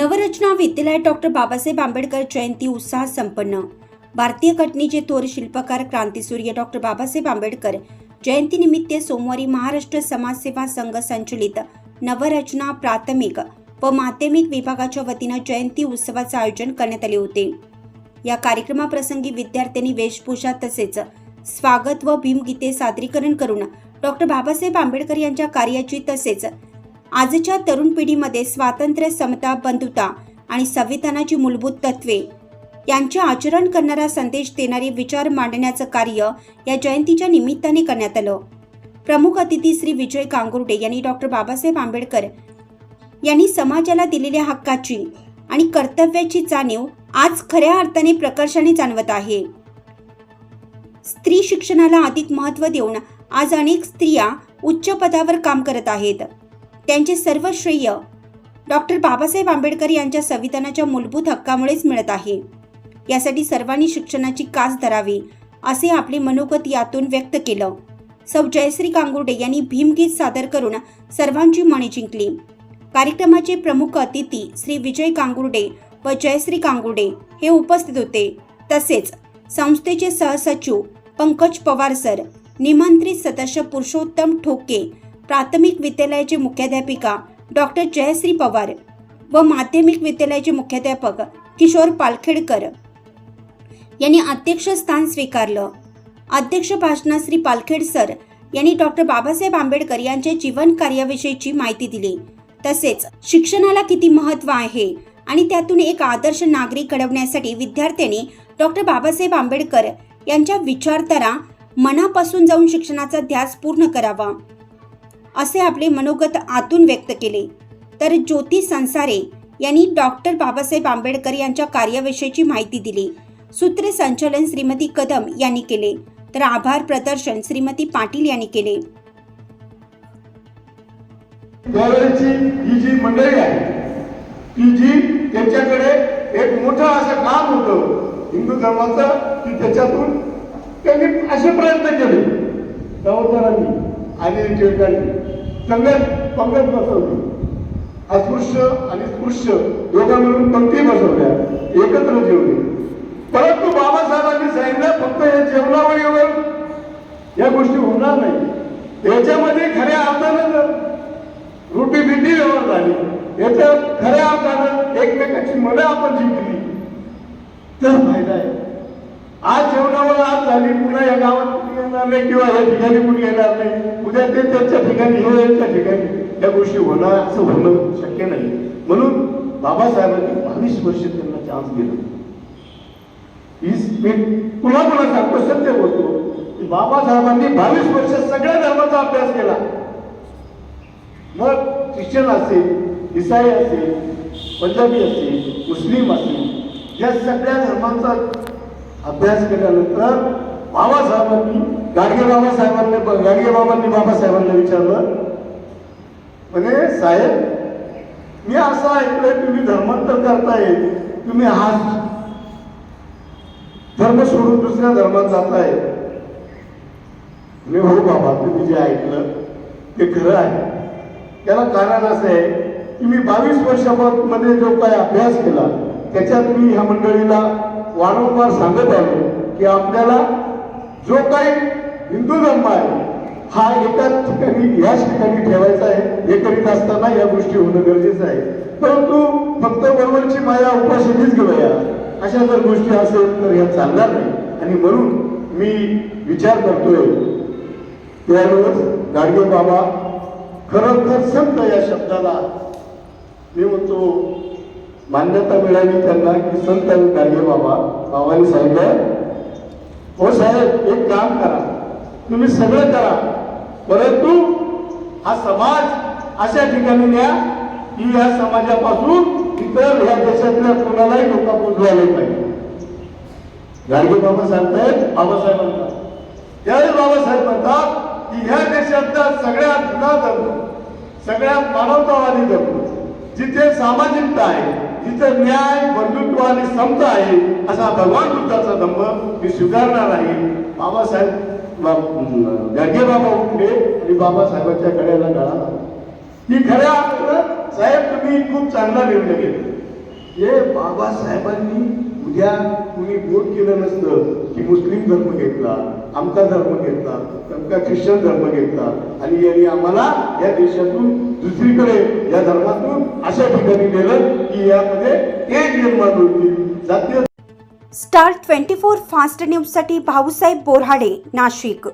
नवरचना विद्यालयात डॉक्टर बाबासाहेब आंबेडकर जयंती उत्साहात संपन्न. भारतीय घटनेचे थोर शिल्पकार क्रांतीसूर्य डॉक्टर बाबासाहेब आंबेडकर जयंतीनिमित्त सोमवारी महाराष्ट्र समाजसेवा संघ संचलित नवरचना प्राथमिक व माध्यमिक विभागाच्या वतीनं जयंती उत्सवाचं आयोजन करण्यात आले होते. या कार्यक्रमाप्रसंगी विद्यार्थ्यांनी वेशभूषा तसेच स्वागत व भीमगीते सादरीकरण करून डॉक्टर बाबासाहेब आंबेडकर यांच्या कार्याची तसेच आजच्या तरुण पिढीमध्ये स्वातंत्र्य समता बंधुता आणि संविधानाची मूलभूत तत्वे यांचे आचरण करणारा संदेश देणारे विचार मांडण्याचं कार्य या जयंतीच्या निमित्ताने करण्यात आलं. प्रमुख अतिथी श्री विजय कांगुर्डे यांनी डॉक्टर बाबासाहेब आंबेडकर यांनी समाजाला दिलेल्या हक्काची आणि कर्तव्याची जाणीव आज खऱ्या अर्थाने प्रकर्षाने जाणवत आहे. स्त्री शिक्षणाला अधिक महत्त्व देऊन आज अनेक स्त्रिया उच्च पदावर काम करत आहेत. त्यांचे सर्व श्रेय डॉक्टर बाबासाहेब आंबेडकर यांच्या संविधानाच्या मूलभूत हक्कामुळेच मिळत आहे. यासाठी सर्वांनी शिक्षणाची कास धरावी असे आपले मनोगत यातून व्यक्त केलं. सौ. जयश्री कांगुर्डे यांनी भीमगीत सादर करून सर्वांची मने जिंकली. कार्यक्रमाचे प्रमुख अतिथी श्री विजय कांगुर्डे व जयश्री कांगुर्डे हे उपस्थित होते. तसेच संस्थेचे सहसचिव पंकज पवार सर निमंत्रित सदस्य पुरुषोत्तम ठोके प्राथमिक विद्यालयाचे मुख्याध्यापिका डॉक्टर जयश्री पवार व माध्यमिक विद्यालयाचे मुख्याध्यापक किशोर पालखेडकर यांनी अध्यक्षस्थान स्वीकारलं. अध्यक्ष भाषणात श्री पालखेड सर यांनी डॉक्टर बाबासाहेब आंबेडकर यांच्या जीवन कार्याविषयीची माहिती दिली. तसेच शिक्षणाला किती महत्त्व आहे आणि त्यातून एक आदर्श नागरिक घडवण्यासाठी विद्यार्थ्यांनी डॉक्टर बाबासाहेब आंबेडकर यांच्या विचारधारा मनापासून जाऊन शिक्षणाचा ध्यास पूर्ण करावा. असे आपले मनोगत आतून व्यक्त केले. तर ज्योती संसारे यांनी डॉक्टर बाबासाहेब आंबेडकर यांच्या कार्याविषयीची माहिती दिली. सूत्रसंचलन श्रीमती कदम यांनी केले. तर आभार प्रदर्शन श्रीमती पाटील यांनी केले. ही जी मंडळी आहे की जी त्यांच्याकडे एक मोठं असं काम होतं हिंदू धर्माचं की त्याच्यातून त्यांनी असे प्रयत्न केले. गावकरांनी आणि टिळकांनी. संगत पंगत बसवली. अस्पृश्य आणि स्पृश्य दोघा मिळून पंक्ती बसवल्या. एकत्र जेवले. परंतु बाबासाहेबांनी सांगितलं फक्त हे जेवणावळीवर या गोष्टी होणार नाही. याच्यामध्ये खऱ्या अर्थानं रुटी रोटी बिटी व्यवहार झाली याच्यात खऱ्या अर्थानं एकमेकाची मनं आपण जिंकली तर फायदा आहे. आज जेवणावर आज झाली पुन्हा या गावात कुणी येणार नाही किंवा या ठिकाणी कुणी येणार नाही. उद्या ते त्यांच्या ठिकाणी हे यांच्या ठिकाणी. या गोष्टी होणार असं होणं शक्य नाही. म्हणून बाबासाहेबांनी बावीस वर्ष त्यांना चान्स दिला. हीच मी पुन्हा पुन्हा सांगतो सत्य बोलतो? की बाबासाहेबांनी बावीस वर्ष सगळ्या धर्माचा अभ्यास केला. मग ख्रिश्चन असेल इसाई असेल पंजाबी असेल मुस्लिम असेल या सगळ्या धर्मांचा अभ्यास केल्यानंतर बाबासाहेबांनी गाडगे बाबासाहेबांनी गाडगे बाबांनी बाबासाहेबांना विचारलं. म्हणे साहेब मी असं ऐकलंय तुम्ही धर्मांतर करताय तुम्ही हा धर्म सोडून दुसऱ्या धर्मात जाताय. मी हो बाबा तुम्ही जे ऐकलं ते खरं आहे. त्याला कारण असं आहे की मी बावीस वर्षामध्ये जो काय अभ्यास केला त्याच्यात मी ह्या मंडळीला वारंवार सांगत आलो की आपल्याला जो काही हिंदू धर्म आहे हा एकाच ठिकाणी याच ठिकाणी ठेवायचा आहे. हे करीत असताना या गोष्टी होणं गरजेचं आहे. परंतु फक्त बरोबरची माया उपाशीच घेऊया. अशा जर गोष्टी असेल तर यात चालणार नाही. आणि म्हणून मी विचार करतोय त्यावेळेस गाडगे बाबा खरोखर संत या शब्दाला मी म्हणतो मान्यता मिळाली त्यांना की संत गाडगे बाबा बाबांनी सांगितलं हो साहेब एक काम करा. तुम्ही सगळं करा. परंतु हा समाज अशा ठिकाणी न्या की या समाजापासून इतर ह्या देशातल्या कोणालाही धोका पोचवायला पाहिजे गाडगे बाबा सांगतायत बाबासाहेब म्हणतात. त्यावेळी बाबासाहेब म्हणतात की ह्या देशातला सगळ्यात जुना धर्म सगळ्यात मानवतावादी धर्म जिथे सामाजिकता आहे जिथे न्याय बंधुत्व आणि समता आहे असा भगवान बुद्धाचा धम्म मी स्वीकारणार आहे. बाबासाहेब गाडगे बाबा उठले आणि बाबासाहेबांच्या गड्याला गळा ही खऱ्या साहेब तुम्ही खूप चांगला निर्णय घेतला. हे बाबासाहेबांनी उद्या कुणी बोट केलं नसतं की मुस्लिम धर्म घेतला. आमचा धर्म घेतला आमचा ख्रिश्चन धर्म घेतला. आणि यांनी आम्हाला या देशातून दुसरीकडे या धर्मातून अशा ठिकाणी नेलं की यामध्ये एक निर्माण होतील. जातीय स्टार ट्वेंटी फोर फास्ट न्यूजसाठी भाऊसाहेब बोरहाडे नाशिक.